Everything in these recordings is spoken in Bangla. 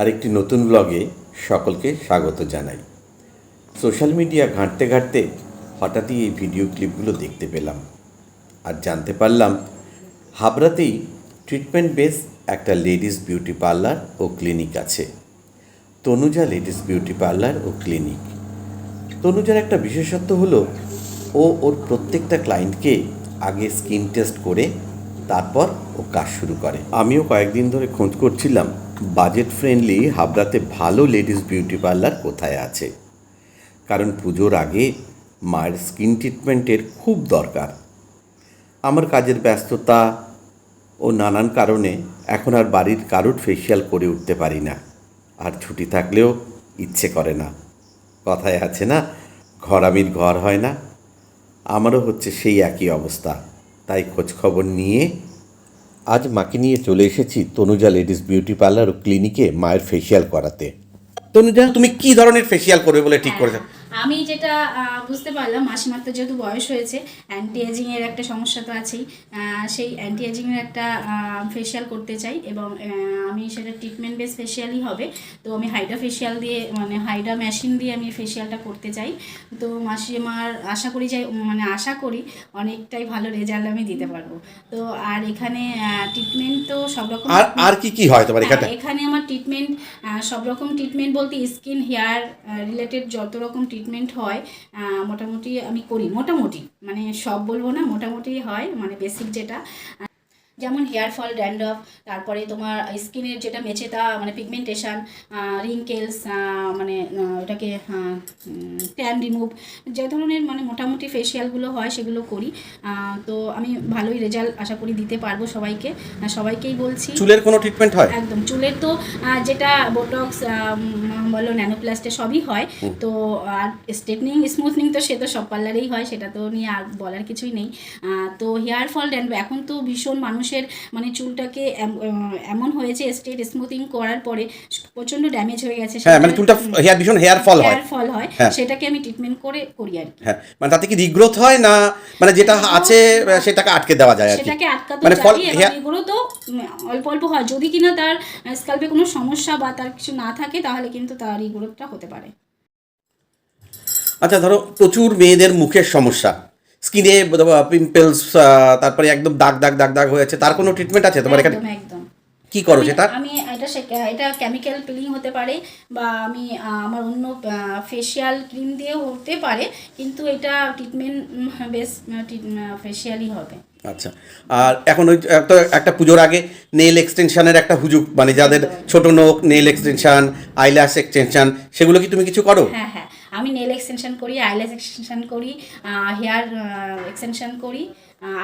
আরেকটি নতুন ব্লগে সকলকে স্বাগত জানাই। সোশ্যাল মিডিয়া ঘাঁটতে ঘাঁটতে হঠাৎই এই ভিডিও ক্লিপগুলো দেখতে পেলাম। আর জানতে পারলাম, হাবড়াতেই ট্রিটমেন্ট বেস একটা লেডিস বিউটি পার্লার ও ক্লিনিক আছে। তনুজা লেডিস বিউটি পার্লার ও ক্লিনিক তনুজার একটা বিশেষত্ব হলো, ও ওর প্রত্যেকটা ক্লায়েন্টকে আগে স্কিন টেস্ট করে তারপর ও কাজ শুরু করে। আমিও কয়েকদিন ধরে খোঁজ করছিলাম বাজেট ফ্রেন্ডলি হাবড়াতে ভালো লেডিস বিউটি পার্লার কোথায় আছে? কারণ পুজোর আগে মায়ের স্কিন ট্রিটমেন্টের খুব দরকার। আমার কাজের ব্যস্ততা ও নানান কারণে এখন আর বাড়ির কারুর ফেসিয়াল করে উঠতে পারি না। আর ছুটি থাকলেও ইচ্ছে করে না। কথায় আছে না, ঘরামির ঘর হয় না। আমারও হচ্ছে সেই একই অবস্থা। তাই খোঁজ খবর নিয়ে আজ মাকে নিয়ে চলে এসেছি তনুজা লেডিস বিউটি পার্লার ও ক্লিনিকে মায়ের ফেসিয়াল করাতে। তনুজা, তুমি কি ধরনের ফেসিয়াল করবে বলে ঠিক করেছ? আমি যেটা বুঝতে পারলাম মাসিমার তো যেহেতু বয়স হয়েছে অ্যান্টি এজিং এর একটা সমস্যা তো আছেই সেই অ্যান্টি এজিং এর একটা ফেশিয়াল করতে চাই এবং আমি সেটা ট্রিটমেন্ট বেস ফেশিয়ালই হবে তো আমি হাইড্রা ফেশিয়াল দিয়ে মানে হাইড্রা মেশিন দিয়ে আমি ফেশিয়ালটা করতে চাই তো মাসিমার আশা করি যাই মানে আশা করি অনেকটাই ভালো রেজাল্ট আমি দিতে পারব। তো আর এখানে ট্রিটমেন্ট তো সব রকম আর আর কি কি হয় তোমার এখানে হ্যাঁ, এখানে আমার ট্রিটমেন্ট সব রকম ট্রিটমেন্ট বলতে স্কিন হেয়ার রিলেটেড যত রকম ট্রিটমেন্ট হয় মোটামুটি আমি করি মোটামুটি মানে সব বলব না মোটামুটি হয় মানে বেসিক যেটা। যেমন হেয়ার ফল ড্যান্ড্রফ তারপরে তোমার স্কিনের যেটা মেচেতা মানে পিগমেন্টেশন রিঙ্কেলস মানে ওটাকে ট্যান রিমুভ যে ধরনের মানে মোটামুটি ফেশিয়ালগুলো হয় সেগুলো করি। তো আমি ভালোই রেজাল্ট আশা করি দিতে পারব সবাইকে। সবাইকেই বলছি চুলের কোনো ট্রিটমেন্ট হয়? একদম চুলের তো যেটা বোটক্স বলো ন্যানোপ্লাস্টে সবই হয়। তো আর স্ট্রেটনিং স্মুথনিং তো সে তো সব পার্লারেই হয় সেটা তো নিয়ে আর বলার কিছুই নেই। তো হেয়ার ফল ড্যান্ড এখন তো ভীষণ মানুষের মানে চুলটাকে এমন হয়েছে স্ট্রেট স্মুথিং করার পরে প্রচণ্ড ড্যামেজ হয়ে গেছে হ্যাঁ মানে চুলটা হেয়ার ভীষণ হেয়ার ফল হয়। হেয়ার ফল হয় হ্যাঁ। সেটাকে আমি ট্রিটমেন্ট করে করি আর কি। হ্যাঁ মানে তাতে কি রিগ্রোথ হয় না মানে যেটা আছে সেটাকে আটকে দেওয়া যায় আর সেটাকে আটকাতে মানে ফল তো অল্প অল্প হয়। যদি কিনা তার স্কাল্পে কোনো সমস্যা বা তার কিছু না থাকে তাহলে কিন্তু তার এই গ্রোথটা হতে পারে। আচ্ছা ধরো প্রচুর মেয়েদের মুখের সমস্যা। স্কিনে পিম্পলস তারপরে একদম দাগ দাগ দাগ দাগ হয়েছে। তার কোনো ট্রিটমেন্ট আছে তোমার এখানে? একদম কি করো সেটা? আমি এটা এটা কেমিক্যাল পিলিং হতে পারে বা আমি আমার অন্য ফেশিয়াল ক্রিম দিয়েও হতে পারে কিন্তু এটা ট্রিটমেন্ট বেশ ফেশিয়ালই হবে। আচ্ছা। আর এখন ওই একটা একটা পুজোর আগে নেল এক্সটেনশনের একটা হুজুক মানে যাদের ছোট নোক নেল এক্সটেনশন আইল্যাশ এক্সটেনশন সেগুলো কি তুমি কিছু করো? হ্যাঁ হ্যাঁ। আমি নেল এক্সটেনশন করি আইলেস এক্সটেনশন করি হেয়ার এক্সটেনশন করি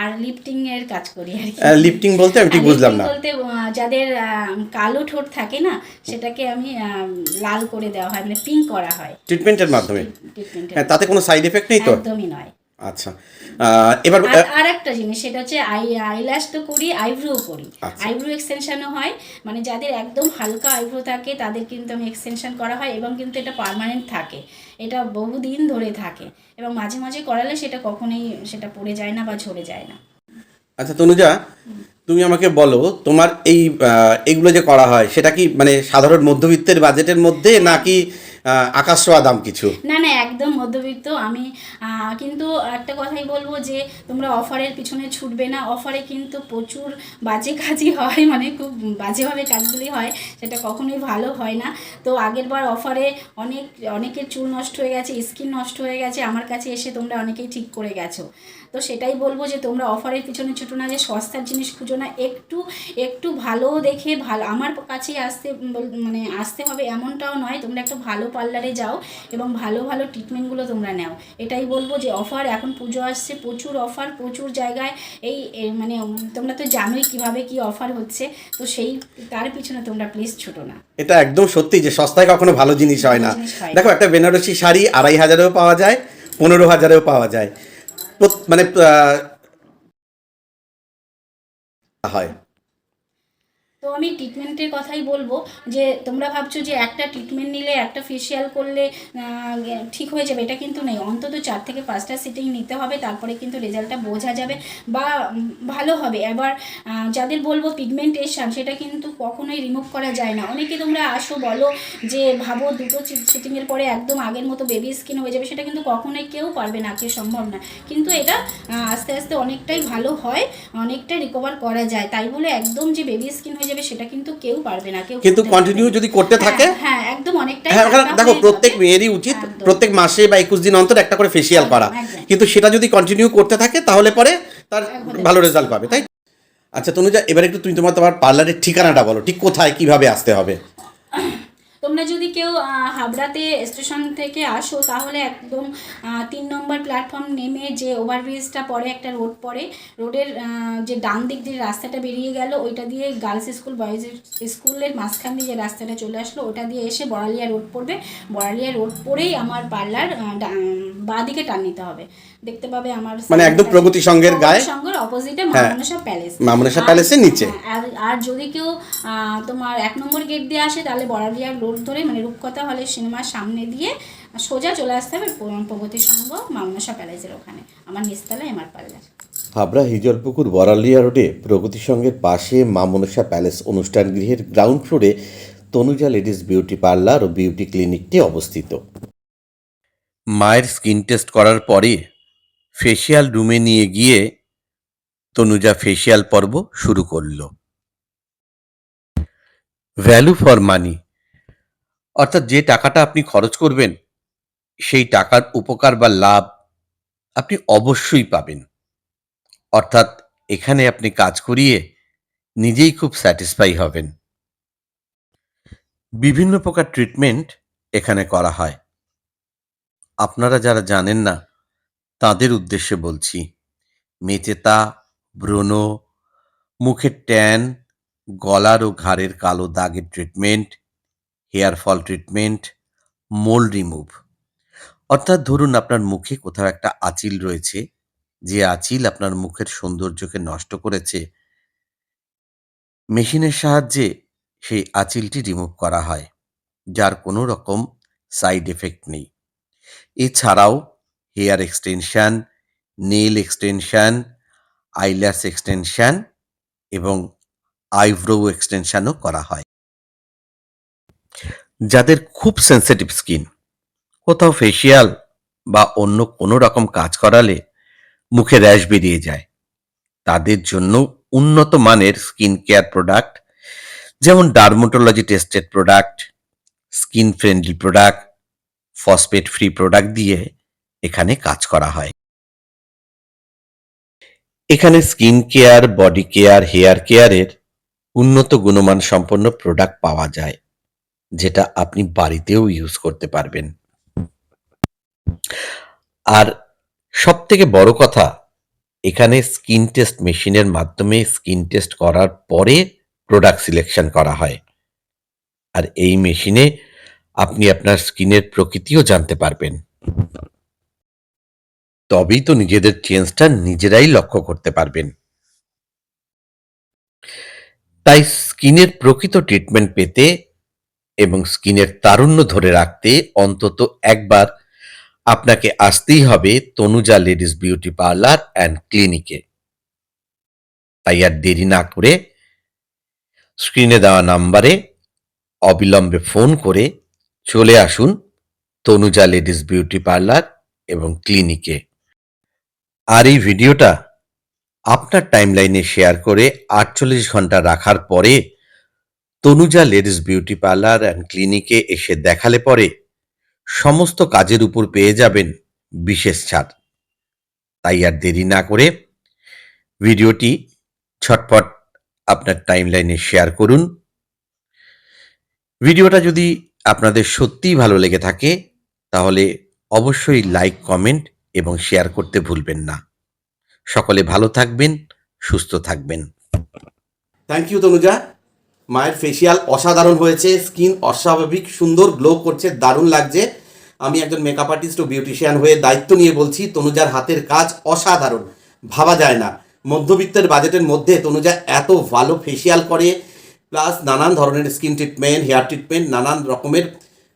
আর লিফটিং এর কাজ করি আর কি। লিফটিং বলতে আমি ঠিক বুঝলাম না। বলতে যাদের কালো ঠোঁট থাকে না সেটাকে আমি লাল করে দেওয়া হয় মানে পিঙ্ক করা হয়। ট্রিটমেন্টের মাধ্যমে? হ্যাঁ তাতে কোনো সাইড এফেক্ট নেই তো? একদমই নয়। আচ্ছা। এবার আর একটা জিনিস সেটা হচ্ছে আই আইল্যাশ তো করি আইব্রো করি। আচ্ছা। আইব্রো এক্সটেনশনও হয় মানে যাদের একদম হালকা আইব্রো থাকে তাদের কিন্তু আমি এক্সটেনশন করা হয় এবং কিন্তু এটা পার্মানেন্ট থাকে। এটা বহুদিন ধরে থাকে। এবং মাঝে মাঝে করালে সেটা কখনোই সেটা পড়ে যায় না বা ঝরে যায় না। আচ্ছা তনুজা তুমি আমাকে বলো তোমার এই এগুলো যে করা হয় সেটা কি মানে সাধারণ মধ্যবিত্তের বাজেটের মধ্যে নাকি আকাশ ছোঁয়া দাম কিছু? না না, একদম মধ্যবিত্ত। আমি কিন্তু একটা কথাই বলব যে, তোমরা অফারের পিছনে ছুটবে না। অফারে কিন্তু প্রচুর বাজে কাজই হয় মানে খুব বাজেভাবে কাজগুলি হয়, সেটা কখনোই ভালো হয় না। তো আগের বার অফারে অনেক, অনেকের চুল নষ্ট হয়ে গেছে, স্কিন নষ্ট হয়ে গেছে, আমার কাছে এসে তোমরা অনেকেই ঠিক করে গেছো। তো সেটাই বলব যে তোমরা অফারের পিছনে ছোটো না যে সস্তার জিনিস খুঁজো না। একটু একটু ভালো দেখে ভালো আমার কাছেই আসতে মানে আসতে হবে এমনটাও নয় তোমরা একটু ভালো পার্লারে যাও এবং ভালো ভালো ট্রিটমেন্টগুলো তোমরা নাও। এটাই বলব যে অফার এখন পুজো আসছে প্রচুর অফার প্রচুর জায়গায় এই মানে তোমরা তো জানোই কীভাবে কি অফার হচ্ছে তো সেই তার পিছনে তোমরা প্লিজ ছোটো না। এটা একদম সত্যি যে সস্তায় কখনো ভালো জিনিস হয় না। দেখো একটা বেনারসি শাড়ি আড়াই হাজারেও পাওয়া যায় পনেরো হাজারেও পাওয়া যায়। মানে হয়। আমি ট্রিটমেন্টের কথাই বলব যে, তোমরা ভাবছ যে একটা ট্রিটমেন্ট নিলে, একটা ফেসিয়াল করলে ঠিক হয়ে যাবে। এটা কিন্তু নেই অন্তত চার থেকে পাঁচটা সিটিং নিতে হবে, তারপরে কিন্তু রেজাল্টটা বোঝা যাবে বা ভালো হবে। এবার যাদের বলব পিগমেন্টেশন সেটা কিন্তু কখনোই রিমুভ করা যায় না। অনেকে তোমরা আসো, বলো যে, ভাবো দুটো সিটিংয়ের পরে একদম আগের মতো বেবি স্কিন হয়ে যাবে, সেটা কিন্তু কখনোই কেউ পারবে না কেউ সম্ভব না। কিন্তু এটা আস্তে আস্তে অনেকটাই ভালো হয়, অনেকটা রিকভার করা যায়। তাই বলে একদম যে বেবি স্কিন হয়ে যাবে সেটা কিন্তু কেউ পারবে না কেউ কিন্তু কন্টিনিউ যদি করতে থাকে? হ্যাঁ, হ্যাঁ একদম অনেকটাই হ্যাঁ দেখো প্রত্যেক মেয়েরই উচিত প্রত্যেক মাসে বা একুশ দিন অন্তর একটা করে ফেসিয়াল করা। কিন্তু সেটা যদি কন্টিনিউ করতে থাকে তাহলে পরে তার ভালো রেজাল্ট পাবে তাই আচ্ছা তনুজা এবার একটু তুমি তোমার তোমার পার্লারের ঠিকানাটা বলো ঠিক কোথায় কীভাবে আসতে হবে? তোমরা যদি কেউ হাবড়াতে স্টেশন থেকে আসো, তাহলে একদম তিন নম্বর প্ল্যাটফর্ম নেমে যে ওভারব্রিজটা পরে একটা রোড পড়ে রোডের যে ডান দিক যে রাস্তাটা বেরিয়ে গেল, ওইটা দিয়ে গার্লস স্কুল বয়েজ স্কুলের মাঝখান দিয়ে যে রাস্তাটা চলে আসলো, ওটা দিয়ে এসে বড়ালিয়া রোড পড়বে। বড়ালিয়া রোড পড়েই আমার পার্লার বাঁ দিকে টান নিতে হবে। দেখতে পাবে আমার মানে একদম প্রগতি সংঘের গায়ে? সঙ্গের অপোজিটে হ্যাঁ। মামনসা প্যালেস মামনসা প্যালেসের নিচে? হ্যাঁ, আর যদি কেউ আহ, তোমার এক নম্বর গেট দিয়ে আসে তাহলে বড়ালিয়া রোড ধরে মানে রূপকথা হলের সিনেমার সামনে দিয়ে সোজা চলে আসতে হবে প্রগতি সংঘ মামনসা প্যালেসের ওখানে আমার নিচতলায় আমার পার্লার হাবড়া হিজলপুকুর বরালিয়া রোডে প্রগতি সংঘের পাশে মা মনসা প্যালেস অনুষ্ঠান গৃহের গ্রাউন্ড ফ্লোরে তনুজা লেডিস বিউটি পার্লার ও বিউটি ক্লিনিকটি অবস্থিত মায়ের স্কিন টেস্ট করার পরে ফেসিয়াল রুমে নিয়ে গিয়ে তনুজা ফেসিয়াল পর্ব শুরু করল। ভ্যালু ফর মানি অর্থাৎ যে টাকাটা আপনি খরচ করবেন, সেই টাকার উপকার বা লাভ আপনি অবশ্যই পাবেন। অর্থাৎ এখানে আপনি কাজ করিয়ে নিজেই খুব স্যাটিসফাই হবেন। বিভিন্ন প্রকার ট্রিটমেন্ট এখানে করা হয়। আপনারা যারা জানেন না তাদের উদ্দেশ্যে বলছি মেচেতা ব্রণ মুখের ট্যান, গলার ও ঘাড়ের কালো দাগের treatment hair fall treatment mole remove অর্থাৎ ধরুন আপনার মুখে কোথাও একটা আঁচিল রয়েছে, যে আঁচিল আপনার মুখের সৌন্দর্যকে নষ্ট করেছে। মেশিনের সাহায্যে সেই আঁচিলটি রিমুভ করা হয়, যার কোনো রকম সাইড এফেক্ট নেই। এছাড়াও hair extension nail extension eyelash extension এবং আইব্রো এক্সটেনশনও করা হয়। যাদের খুব সেন্সিটিভ স্কিন কোথাও ফেসিয়াল বা অন্য কোনো রকম কাজ করালে মুখে র্যাশ বেরিয়ে যায়। তাদের জন্য উন্নত মানের স্কিন কেয়ার প্রোডাক্ট যেমন dermatology tested product skin friendly product phosphate free product দিয়ে এখানে কাজ করা হয়। এখানে skin care, body care, hair কেয়ারের উন্নত গুণমান সম্পন্ন প্রোডাক্ট পাওয়া যায়, যেটা আপনি বাড়িতেও ইউজ করতে পারবেন। আর সব থেকে বড় কথা, এখানে স্কিন টেস্ট মেশিনের মাধ্যমে স্কিন টেস্ট করার পরে প্রোডাক্ট সিলেকশন করা হয়। আর এই মেশিনে আপনি আপনার স্কিনের প্রকৃতিও জানতে পারবেন। তবেই তো নিজেদের চেঞ্জটা নিজেরাই লক্ষ্য করতে পারবেন। তাই স্কিনের প্রকৃত ট্রিটমেন্ট পেতে এবং স্কিনের তারুণ্য ধরে রাখতে অন্তত একবার আপনাকে আসতেই হবে Tanuja ladies beauty parlour and ক্লিনিকে। তাই আর দেরি না করে স্ক্রিনে দেওয়া নাম্বারে অবিলম্বে ফোন করে চলে আসুন তনুজা লেডিস বিউটি পার্লার এবং ক্লিনিকে। আর এই ভিডিওটা আপনার টাইমলাইনে শেয়ার করে আটচল্লিশ ঘণ্টা রাখার পরে Tanuja ladies beauty parlour and ক্লিনিকে এসে দেখালে পরে সমস্ত কাজের উপর পেয়ে যাবেন বিশেষ ছাড়। তাই আর দেরি না করে ভিডিওটি ছটপট আপনার টাইমলাইনে শেয়ার করুন। ভিডিওটা যদি আপনাদের সত্যিই ভালো লেগে থাকে, তাহলে অবশ্যই লাইক কমেন্ট এবং শেয়ার করতে ভুলবেন না। সকলে ভালো থাকবেন, সুস্থ থাকবেন। Thank you Tanuja. মায়ের ফেসিয়াল অসাধারণ হয়েছে স্কিন অস্বাভাবিক, সুন্দর গ্লো করছে, দারুণ লাগছে। আমি একজন মেকআপ আর্টিস্ট ও বিউটিশিয়ান হয়ে দায়িত্ব নিয়ে বলছি, তনুজার হাতের কাজ অসাধারণ, ভাবা যায় না। মধ্যবিত্তের বাজেটের মধ্যে তনুজা এত ভালো ফেসিয়াল করে প্লাস নানান ধরনের স্কিন ট্রিটমেন্ট হেয়ার ট্রিটমেন্ট নানান রকমের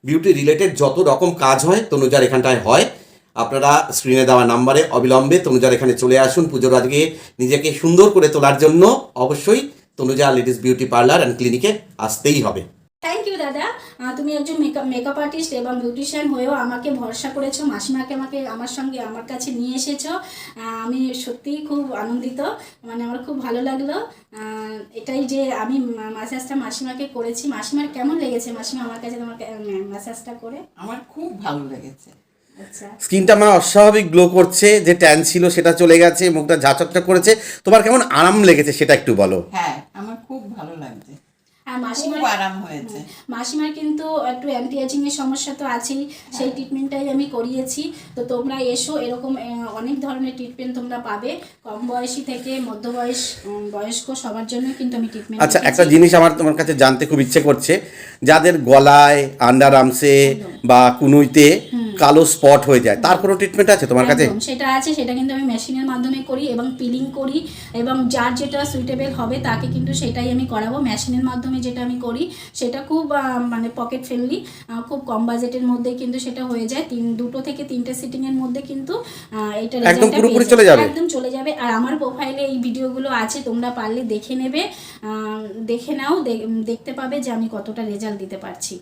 বিউটি রিলেটেড যত রকম কাজ হয়, তনুজার এখানটায় হয়। আপনারা স্ক্রিনে দেওয়া নাম্বারে অবিলম্বে তনুজার এখানে চলে আসুন। পুজোর আজকে নিজেকে সুন্দর করে তোলার জন্য অবশ্যই Tanuja ladies beauty parlour and ক্লিনিকে আসতেই হবে। থ্যাংক ইউ দাদা। তুমি একজন মেকআপ মেকআপ আর্টিস্ট এবং বিউটিশিয়ান হয়েও আমাকে ভরসা করেছ মাসিমাকে আমাকে আমার সঙ্গে আমার কাছে নিয়ে এসেছ। আমি সত্যিই খুব আনন্দিত মানে আমার খুব ভালো লাগল। এটাই যে আমি ম্যাসাজটা মাসিমাকে করেছি। মাসিমার কেমন লেগেছে? মাসিমা আমার কাছে তোমার ম্যাসাজটা করে। আমার খুব ভালো লেগেছে। স্কিনটা আমার অস্বাভাবিক গ্লো করছে যে ট্যান ছিল সেটা চলে গেছে মুখটা ঝাঁচকটা করেছে। তোমার কেমন আরাম লেগেছে সেটা একটু বলো। হ্যাঁ আমার খুব ভালো লাগছে। আর মাসিমার আরাম হয়েছে। মাসিমার কিন্তু একটু অ্যান্টি এজিং এর সমস্যা তো আছেই সেই ট্রিটমেন্টটাই আমি করিয়েছি। তো তোমরা এসো এরকম অনেক ধরনের ট্রিটমেন্ট তোমরা পাবে। কম বয়সী থেকে মধ্য বয়স বয়স্ক সবার জন্য কিন্তু আমি ট্রিটমেন্ট আচ্ছা একটা জিনিস আমার তোমার কাছে জানতে খুব ইচ্ছে করছে। যাদের গলায় আন্ডার আর্মসে বা কুনুইতে কালো স্পট হয়ে যায়। তার কোনো ট্রিটমেন্ট আছে তোমার কাছে? সেটা আছে সেটা কিন্তু আমি মেশিনের মাধ্যমে করি এবং পিলিং করি এবং যার যেটা সুইটেবল হবে তাকে কিন্তু সেটাই আমি করাবো। মেশিনের মাধ্যমে যেটা আমি করি সেটা খুব মানে পকেট ফ্রেন্ডলি খুব কম বাজেটের মধ্যে কিন্তু সেটা হয়ে যায়। তিন দুটো থেকে তিনটে সিটিং এর মধ্যে কিন্তু এটা একদম পুরোপুরি চলে যাবে? একদম চলে যাবে। আর আমার প্রোফাইলে এই ভিডিওগুলো আছে তোমরা পারলে দেখে নেবে দেখে নাও দেখতে পাবে যে আমি কতটা রেজাল্ট দিতে পারছি।